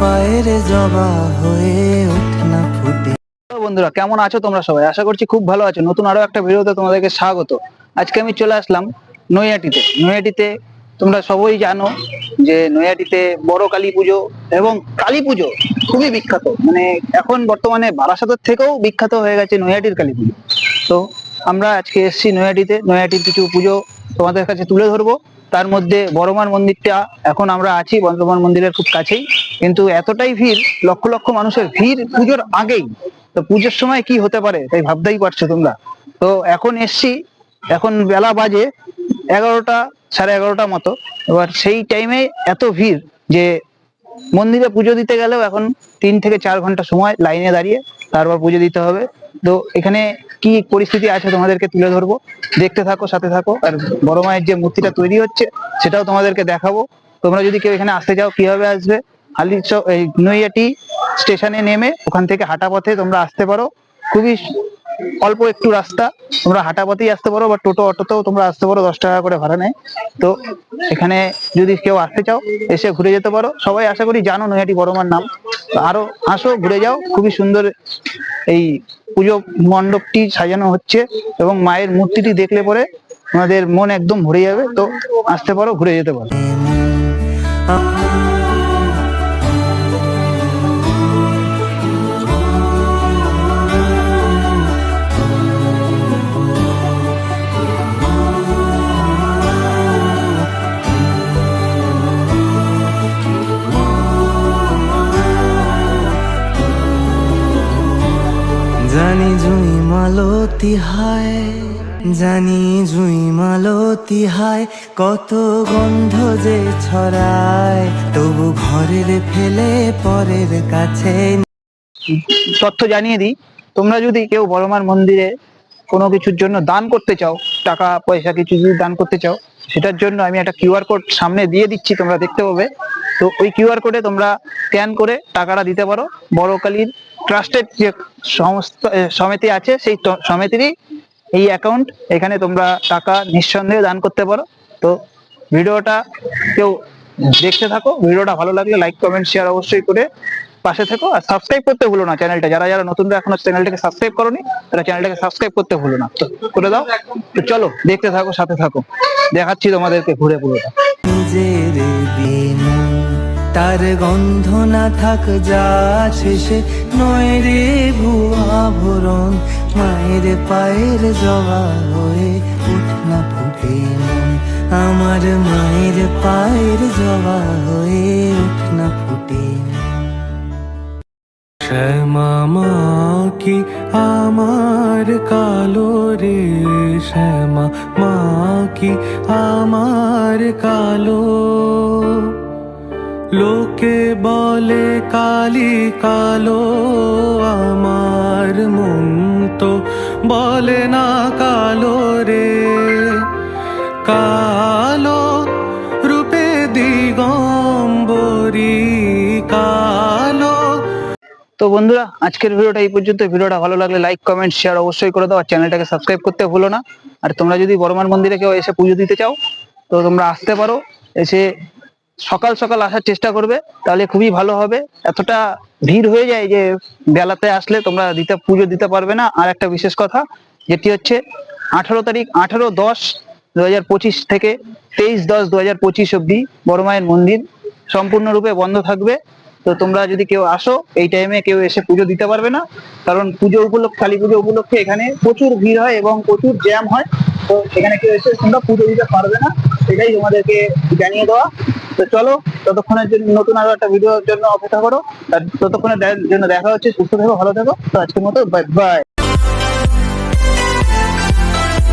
পায়ের জবা হয়ে ওঠে না ফুটে বন্ধুরা, কেমন আছো তোমরা সবাই? আশা করছি খুব ভালো আছো। নতুন আরও একটা ভিডিওতে তোমাদেরকে স্বাগত। আজকে আমি চলে আসলাম নৈহাটিতে। নৈহাটিতে তোমরা সবাই জানো যে নৈহাটিতে বড় কালী পুজো এবং কালী পুজো খুবই বিখ্যাত। মানে এখন বর্তমানে বারাসাতের থেকেও বিখ্যাত হয়ে গেছে নৈহাটির কালী পুজো। তো আমরা আজকে এসেছি নৈয়াটিতে নৈহাটির কিছু পুজো তোমাদের কাছে তুলে ধরবো। তার মধ্যে বড়মান মন্দিরটা এখন আমরা আছি বর্ধমান মন্দিরের খুব কাছেই। কিন্তু এতটাই ভিড়, লক্ষ লক্ষ মানুষের ভিড় পুজোর আগেই। তো পুজোর সময় কি হতে পারে? তাই ভাবতেই পারছ তোমরা। তো এখন এসছি, এখন বেলা বাজে এগারোটা, সাড়ে এগারোটা মতো। এবার সেই টাইমে এত ভিড় যে মন্দিরে পুজো দিতে গেলেও এখন তিন থেকে চার ঘণ্টা সময় লাইনে দাঁড়িয়ে তারপর পুজো দিতে হবে। তো এখানে কি পরিস্থিতি আছে তোমাদেরকে তুলে ধরবো? দেখতে থাকো, সাথে থাকো, আর বড় মায়ের যে মূর্তিটা তৈরি হচ্ছে, সেটাও তোমাদেরকে দেখাবো। তোমরা যদি কেউ এখানে আসতে চাও, কীভাবে আসবে? হালি নৈয়াটি স্টেশনে নেমে ওখান থেকে হাঁটা পথে তোমরা আসতে পারো। খুবই অল্প একটু রাস্তা, তোমরা হাঁটা পথেই আসতে পারো, বা টোটো অটোতেও তোমরা আসতে পারো, দশ টাকা করে ভাড়া নেয়। তো এখানে যদি কেউ আসতে চাও, এসে ঘুরে যেতে পারো। সবাই আশা করি জানো নৈহাটি বড়মার নাম। আরও আসো, ঘুরে যাও। খুবই সুন্দর এই পুজো মণ্ডপটি সাজানো হচ্ছে এবং মায়ের মূর্তিটি দেখলে পরে আমাদের মন একদম ভরে যাবে। তো আসতে পারো, ঘুরে যেতে পারো। জুই মালতি হায়, জানি জুই মালতি হায়, কত গন্ধ যে ছড়ায়, তবু ঘরের ফেলে পরের কাছে তথ্য জানিয়ে দিই, তোমরা যদি কেউ বড়মার মন্দিরে কোনো কিছুর জন্য দান করতে চাও, টাকা, পয়সা কিছু যদি দান করতে চাও, সেটার জন্য আমি একটা কিউআর কোড সামনে দিয়ে দিচ্ছি, তোমরা দেখতে পাবে। তো ওই কিউআর কোডে তোমরা স্ক্যান করে টাকাটা দিতে পারো। বড় কালীর ট্রাস্টেড যে সংস্থা সমিতি আছে, সেই সমিতিরই এই অ্যাকাউন্ট এখানে তোমরা টাকা নিঃসন্দেহে দান করতে পারো। তো ভিডিওটা কেউ দেখতে থাকো, ভিডিওটা ভালো লাগলে লাইক কমেন্ট শেয়ার অবশ্যই করে পাশে থেকো। আর সাবস্ক্রাইব করতে ভুলো না চ্যানেলটা যারা যারা নতুনরা এখনও চ্যানেলটাকে সাবস্ক্রাইব করোনি, তারা চ্যানেলটাকে সাবস্ক্রাইব করতে ভুলো না। তো করে দাও। তো চলো, দেখতে থাকো, সাথে থাকো। দেখাচ্ছি তোমাদেরকে ঘুরে পুরোটা। তার গন্ধ না থাক, যা শেষে নয় রে ভুয়া ভরণ মায়ের পায়ের জবা হয়ে উঠ না ফুটে আমার মায়ের পায়ের জবা হয়ে উঠ না ফুটে শ্যামা কি আমার কালো রে? শ্যামা মা কি আমার কালো? লোকে বলে, কালি কালো আমার মন তো বলে না কালো রে। কালো রূপে দিগম্বরী, কালো। তো বন্ধুরা, আজকের ভিডিওটা এই পর্যন্ত। ভিডিওটা ভালো লাগলে লাইক কমেন্ট শেয়ার অবশ্যই করে দাও। আর চ্যানেলটাকে সাবস্ক্রাইব করতে ভুলো না। আর তোমরা যদি বড়মান মন্দিরে কেউ এসে পুজো দিতে চাও, তো তোমরা আসতে পারো। এসে সকাল সকাল আসার চেষ্টা করবে, তাহলে খুবই ভালো হবে। এতটা ভিড় হয়ে যায় যে বেলাতে আসলে তোমরা দিতে, পুজো দিতে পারবে না। আর একটা বিশেষ কথা, যেটি হচ্ছে আঠারো তারিখ, আঠারো দশ দু থেকে তেইশ দশ দু হাজার পঁচিশ অব্দি বড় মায়ের মন্দির সম্পূর্ণরূপে বন্ধ থাকবে। তো তোমরা যদি কেউ আসো, এই টাইমে কেউ এসে পুজো দিতে পারবে না। কারণ পুজো উপলক্ষে, কালী পুজো উপলক্ষে এখানে প্রচুর ভিড় হয় এবং প্রচুর জ্যাম হয়। তো এখানে কেউ এসে তোমরা পুজো দিতে পারবে না। সেটাই তোমাদেরকে জানিয়ে দেওয়া। তো চলো, ততক্ষণের জন্য নতুন আরও একটা ভিডিওর জন্য অপেক্ষা করো। আর ততক্ষণের জন্য দেখা হচ্ছে, সুস্থ থাকো, ভালো থাকো। তো আজকের মতো বাই বাই